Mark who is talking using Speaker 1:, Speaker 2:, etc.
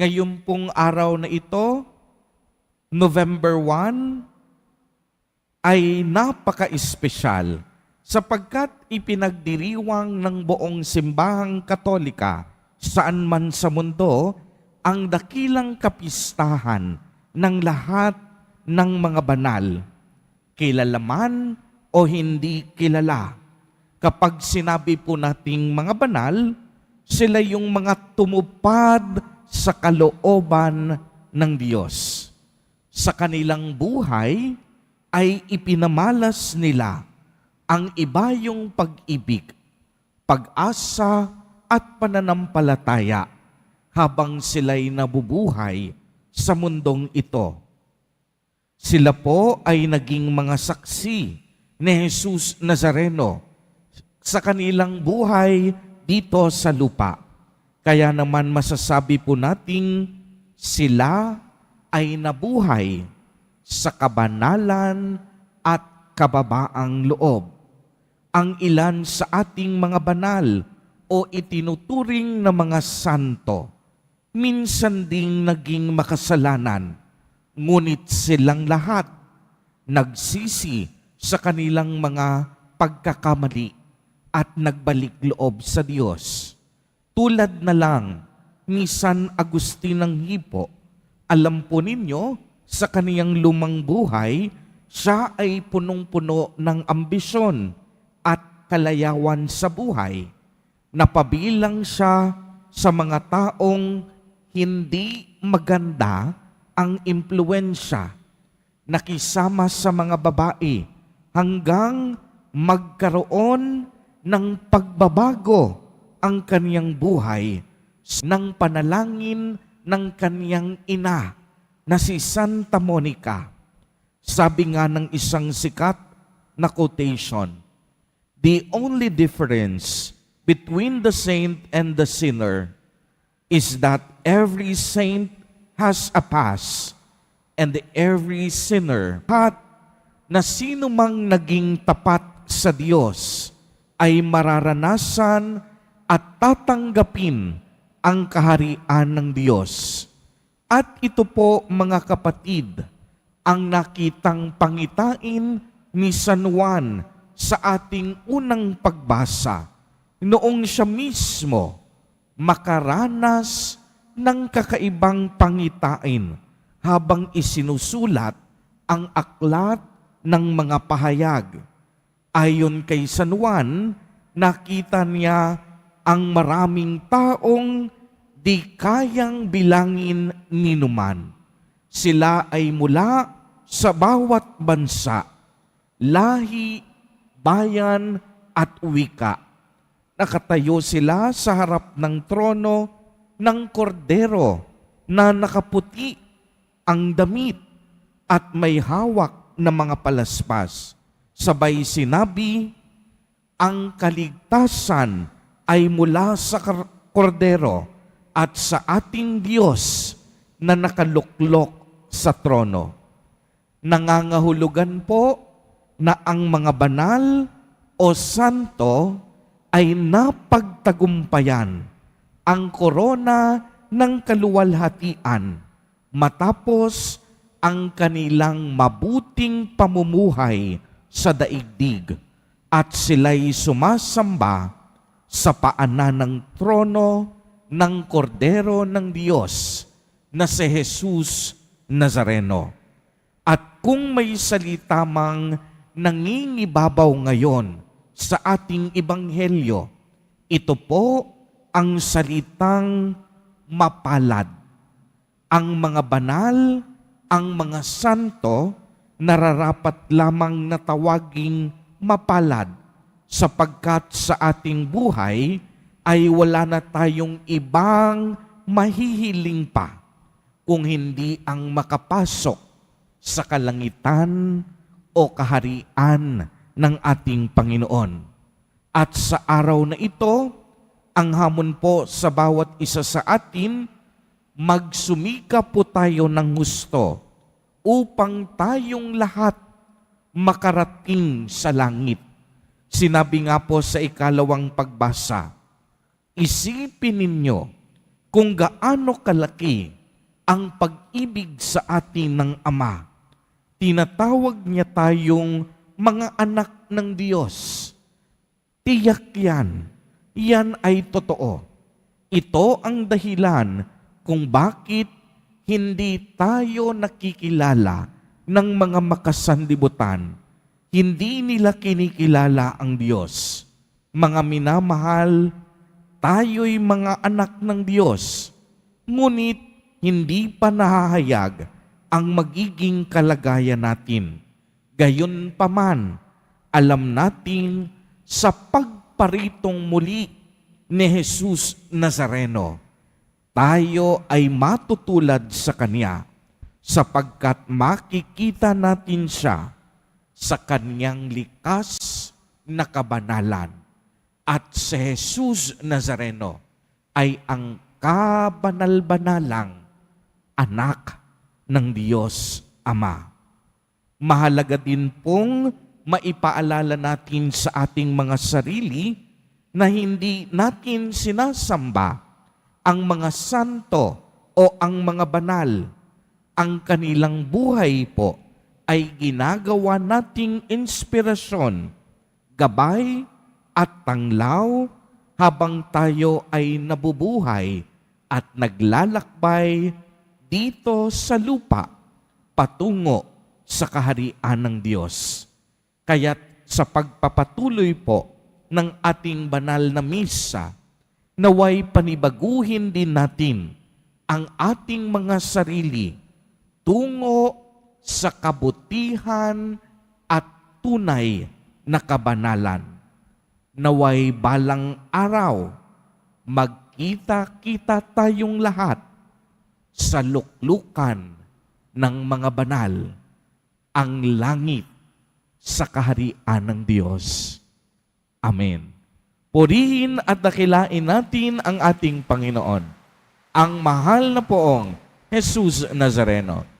Speaker 1: Ngayon pong araw na ito, November 1, ay napaka-espesyal sapagkat ipinagdiriwang ng buong simbahang katolika saan man sa mundo ang dakilang kapistahan ng lahat ng mga banal, kilala man o hindi kilala. Kapag sinabi po nating mga banal, sila yung mga tumupad sa kalooban ng Diyos. Sa kanilang buhay ay ipinamalas nila ang iba yung pag-ibig, pag-asa at pananampalataya habang sila'y nabubuhay sa mundong ito. Sila po ay naging mga saksi ni Jesus Nazareno sa kanilang buhay dito sa lupa. Kaya naman masasabi po nating sila ay nabuhay sa kabanalan at kababaang loob. Ang ilan sa ating mga banal o itinuturing na mga santo, minsan ding naging makasalanan, ngunit silang lahat nagsisi sa kanilang mga pagkakamali at nagbalik loob sa Diyos. Tulad na lang ni San Agustin ng Hipo, alam po ninyo, sa kaniyang lumang buhay, siya ay punong-puno ng ambisyon at kalayawan sa buhay. Napabilang siya sa mga taong hindi maganda ang impluensya. Nakisama sa mga babae hanggang magkaroon ng pagbabago ang kaniyang buhay ng panalangin ng kaniyang ina na si Santa Monica. Sabi nga ng isang sikat na quotation, The only difference between the saint and the sinner is that every saint has a past and every sinner hat na sino mang naging tapat sa Diyos ay mararanasan tatanggapin ang kaharian ng Diyos. At ito po mga kapatid, ang nakitang pangitain ni San Juan sa ating unang pagbasa noong siya mismo makaranas ng kakaibang pangitain habang isinusulat ang aklat ng mga pahayag. Ayon kay San Juan, nakita niya ang maraming taong di kayang bilangin ni numan. Sila ay mula sa bawat bansa, lahi, bayan at wika. Nakatayo sila sa harap ng trono ng kordero na nakaputi ang damit at may hawak na mga palaspas. Sabay sinabi, ang kaligtasan ay mula sa kordero at sa ating Diyos na nakaluklok sa trono. Nangangahulugan po na ang mga banal o santo ay napagtagumpayan ang korona ng kaluwalhatian matapos ang kanilang mabuting pamumuhay sa daigdig at sila'y sumasamba sa paanan ng trono ng kordero ng Diyos na si Jesus Nazareno. At kung may salita mang nangingibabaw ngayon sa ating ibanghelyo, ito po ang salitang mapalad. Ang mga banal, ang mga santo, nararapat lamang na tawaging mapalad sapagkat sa ating buhay ay wala na tayong ibang mahihiling pa kung hindi ang makapasok sa kalangitan o kaharian ng ating Panginoon. At sa araw na ito, ang hamon po sa bawat isa sa atin, magsumika po tayo ng gusto upang tayong lahat makarating sa langit. Sinabi nga po sa ikalawang pagbasa, Isipin ninyo, kung gaano kalaki ang pag-ibig sa atin ng Ama. Tinatawag niya tayong mga anak ng Diyos. Tiyak yan. Yan ay totoo. Ito ang dahilan kung bakit hindi tayo nakikilala ng mga makasandibutan. Hindi nila kinikilala ang Diyos. Mga minamahal, tayo'y mga anak ng Diyos. Ngunit hindi pa nahahayag ang magiging kalagayan natin. Gayon paman, alam natin sa pagparitong muli ni Jesus Nazareno, tayo ay matutulad sa Kanya sapagkat makikita natin siya sa Kanyang likas na kabanalan. At si Jesus Nazareno ay ang kabanal-banalang anak ng Diyos Ama. Mahalaga din pong maipaalala natin sa ating mga sarili na hindi natin sinasamba ang mga santo o ang mga banal. Ang kanilang buhay po ay ginagawa nating inspirasyon, gabay at tanglaw habang tayo ay nabubuhay at naglalakbay dito sa lupa patungo sa kaharian ng Diyos. Kaya sa pagpapatuloy po ng ating banal na misa, naway panibaguhin din natin ang ating mga sarili tungo sa kabutihan at tunay na kabanalan. Naway balang araw, magkita-kita tayong lahat sa luklukan ng mga banal ang langit sa kaharian ng Diyos. Amen. Purihin at dakilain natin ang ating Panginoon, ang mahal na poong Jesus Nazareno.